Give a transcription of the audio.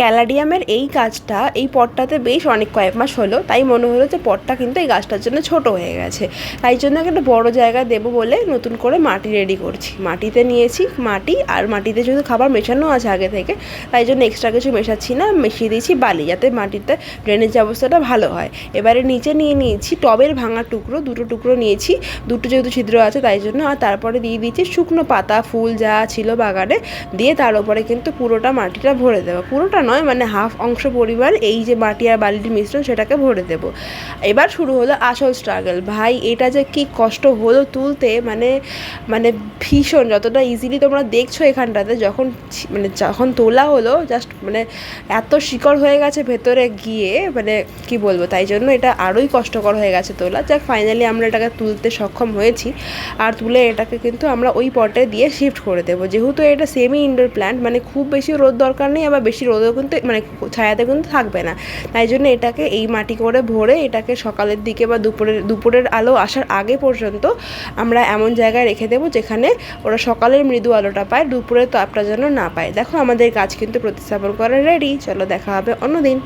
ক্যালাডিয়ামের এই গাছটা এই পটটাতে বেশ অনেক কয়েক মাস হলো, তাই মনে হলো যে পটটা কিন্তু এই গাছটার জন্য ছোট হয়ে গেছে। তাই জন্য একটা বড় জায়গা দেবো বলে নতুন করে মাটি রেডি করছি। মাটিতে নিয়েছি মাটি, আর মাটিতে যেহেতু খাবার মেশানো আছে আগে থেকে, তাই জন্য এক্সট্রা কিছু মেশাচ্ছি না, মিশিয়ে দিয়েছি বালি যাতে মাটিতে ড্রেনেজ অবস্থাটা ভালো হয়। এবারে নিচে নিয়ে নিয়েছি টবের ভাঙা টুকরো, দুটো টুকরো নিয়েছি, দুটো যেহেতু ছিদ্র আছে তাই জন্য, আর তারপরে দিয়ে দিয়েছি শুকনো পাতা, ফুল যা ছিল বাগানে, দিয়ে তার উপরে কিন্তু পুরোটা মাটিটা ভরে দেবো। পুরোটা নয় মানে হাফ অংশ পরিমাণ এই যে মাটি আর বালির মিশ্রণ সেটাকে ভরে দেব। এবার শুরু হলো আসল স্ট্রাগল ভাই, এটা যে কি কষ্ট হলো তুলতে মানে মানে ভীষণ যতটা ইজিলি তোমরা দেখছ এখানটাতে, যখন মানে যখন তোলা হলো জাস্ট মানে এত শিকড় হয়ে গেছে ভেতরে গিয়ে মানে কি বলব, তাই জন্য এটা আরোই কষ্টকর হয়ে গেছে তোলা। যাক ফাইনালি আমরা এটাকে তুলতে সক্ষম হয়েছি। আর তুলে এটাকে কিন্তু আমরা ওই পটে দিয়ে শিফট করে দেবো। যেহেতু এটা সেমি ইনডোর প্ল্যান্ট মানে খুব বেশি রোদ দরকার নেই, আবার বেশি রোদও কিন্তু মানে ছায়াতে কিন্তু থাকবে না। তাই জন্য এটাকে এই মাটি করে ভরে এটাকে সকালের দিকে বা দুপুরের দুপুরের আলো আসার আগে পর্যন্ত আমরা এমন জায়গায় রেখে দেবো যেখানে ওরা সকালের মৃদু আলোটা পায় দুপুরের তাপটা যেন না পায়। দেখো আমাদের গাছ কিন্তু প্রতিস্থাপন করা রেডি চলো দেখা হবে অন্যদিন।